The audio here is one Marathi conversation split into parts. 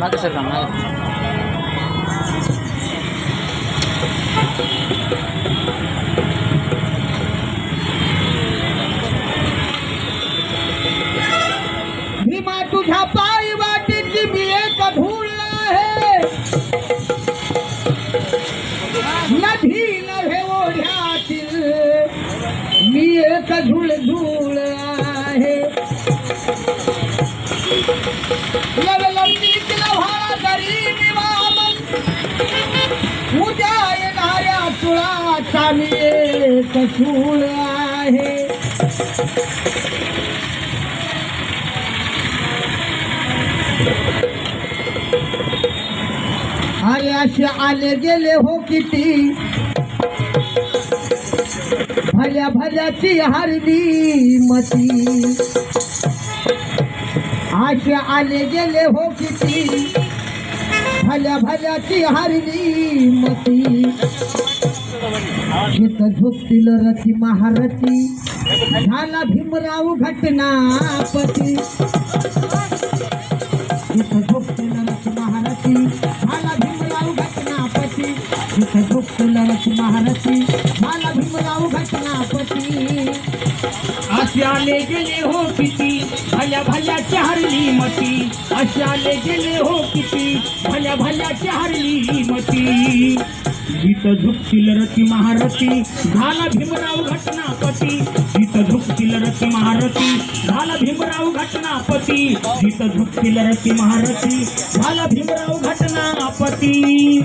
मागे सर का मागे भीमा तुझ्या पायी वाटेची मी एक धूळ आहे. नदी नव्हे ओढ्यातील मी एक धूळ धूळ येणाऱ्या तुळाचा आहे. अरे असे आले गेले हो किती? भल्या भल्याची हरली मती. असे आले गेले हो किती? भल्या भल्याची हरली मती. घेत झोपतील रती महारथी. झाला भीमराव घटनापती. घेत झोपतील रथ महारथी. झाला भीमराव घटनापती. घेत झोपतील रथ महारथी. झाला भीमराव घटनापती. असे आले गेले होती भल्या भल्याची हरली मती अशाले गेले हो किती. भल्या भल्याची हरली मती. इथं झुकतील रती महारथी झाला भीमराव घटनापती. इथं झुकतील रती महारथी झाला भीमराव घटनापती. इथं झुकतील रती महारथी झाला भीमराव घटनापती.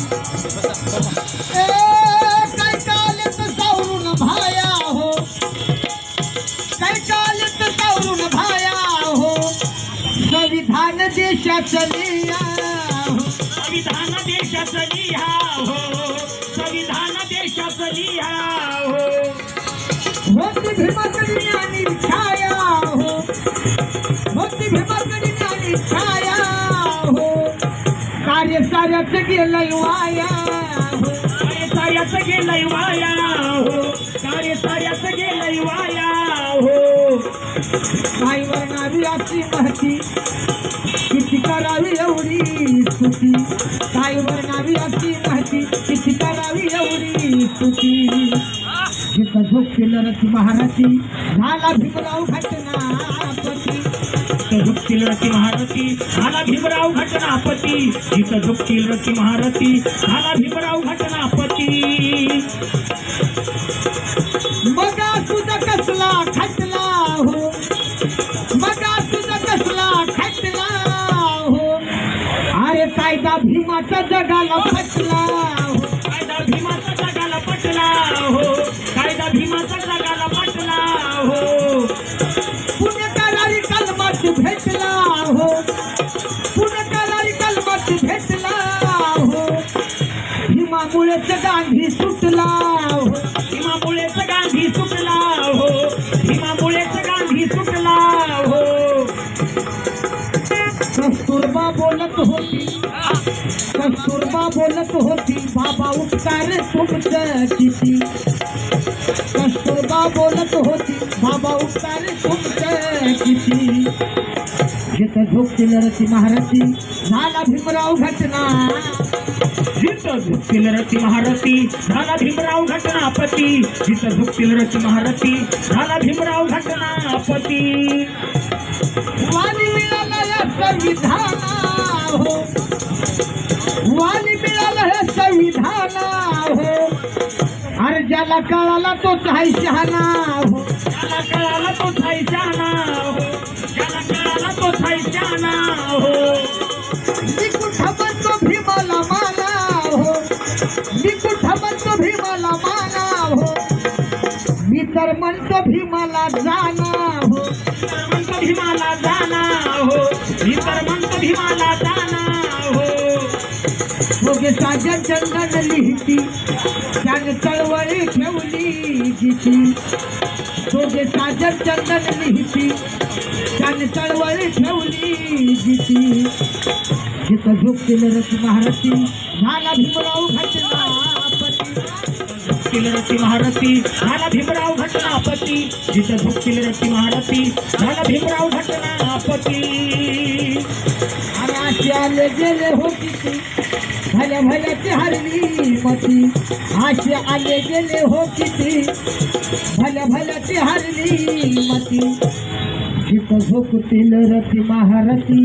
देशाचं संविधान देशाचं लिहा हो संविधान देशाचं लिहा हो होती भीमाकडे ज्ञानी छाया हो होती भीमाकडे ज्ञानी छाया हो कार्य साऱ्याच गेलंय वाया हो कार्य साऱ्याचं गेलंय वाया हो कार्य साऱ्याचं गेलंय वाया हो काय वर्णावी अशी महती करावी एवढी स्तुती काय वर्णावी अशी माहिती? किती करावी एवढी स्तुती जिथं झोपतील रथी महारथी झाला भीमराव घटनापती. इथं झुकतील रती महारथी झाला भीमराव घटनापती. इथं झुकतील रती महारथी झाला भीमराव घटना कायदा भीमाचा जगाला फटला हो कायदा भीमाचा जगाला पटला. हो कायदा भीमाचा जगाला पटला. हो पुण्यकारारी कलमात भेटला. हो पुण्यकारारी कलमात भेटला. हो भीमामुळेच गांधी सुटला. हो भीमामुळेच गांधी सुटला. हो भीमामुळेच कस्तुरबा बोलत होती. कस्तुरबा बोलत होती बाबा उपकार तुमचं किती? कस्तुरबा बोलत होती बाबा उपकार तुमचं किती? जिथं झोपतील रती महारथी झाला भीमराव घटना. जिथं झुकतील रती महारथी झाला भीमराव घटनापती. जिथं झुकतील रती महारथी झाला भीमराव घटनापती. वाली संविधाना हो वाली मिळाला या संविधाना हो अरे ज्याला कळाला तो हाय शहाणा हो ज्याला कळाला तो जायचा हो ज्याला कळाला तो जायचा हो मी कुठं म्हणतो भीमाला माना हो मी कुठं म्हणतो भीमाला माना हो मी तर म्हणतो भीमाला जाना हो म्हणतो भीमाला जा भीमाला दाना हो. भोगे साजन चंदन लिहिती त्याने चळवळी ठेवली जिची. दोघे साजन चंदन लिहिती त्याने चळवळी ठेवली जिची. जिथं झोपतील रथ महारथी झाला भीमराव घटनापती. झुकतील रती महारथी झाला भीमराव घटनापती. जिथं झुकतील रती महारथी झाला भीमराव घटनापती. गेले गेले हो किती भल्या भल्याची हरली मती अशी आले गेले हो किती भल्या भल्याची हरली मती जिथं झोपतील रती महारती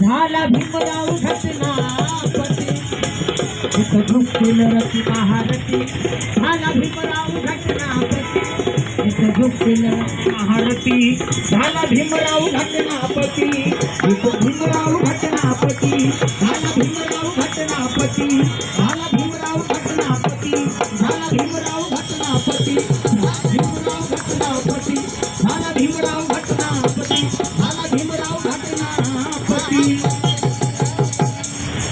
झाला भीमराव घटनापती. जिथं झोपतील रती महारती झाला भीमराव घटनापती. झुकला आरती. झाला भीमराव घटनापती. भीमराव घटनापती. झाला भीमराव घटनापती. झाला भीमराव घटनापती. झाला भीमराव घटनापती.